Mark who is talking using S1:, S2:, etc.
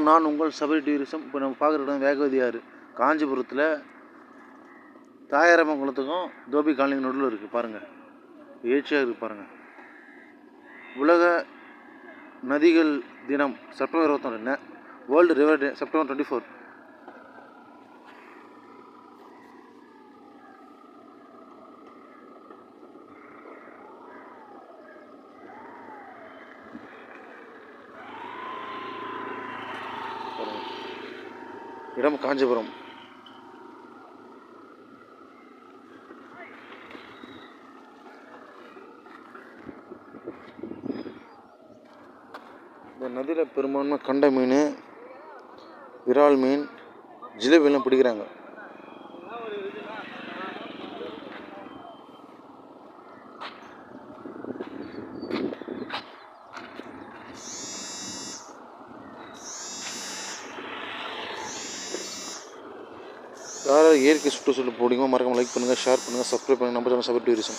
S1: வணக்கம். நான் உங்கள் சபரி டூரிசம். இப்போ நம்ம பார்க்குற இடம் வேகவதி ஆறு காஞ்சிபுரத்தில் தாயாரமங்கலத்துக்கும் தோபி காலனி நடுவில் இருக்குது பாருங்கள் எழுச்சியாக இருக்குது பாருங்கள் உலக நதிகள் தினம் செப்டம்பர் இருபத்தொன்று world river day September twenty four இடம் காஞ்சிபுரம். இந்த நதியில் பெரும்பான்மை கண்ட மீன் விரால் மீன் ஜிலேபிலாம் பிடிக்கிறாங்க. யாராவது இயற்கை சுற்றுச்சூழல் பிடிக்குமோ மறக்காமல் லைக் பண்ணுங்கள் ஷேர் பண்ணுங்கள் சப்ஸ்கிரைப் பண்ணுங்கள் நம்ம சேனல் சபரி டூரிசம்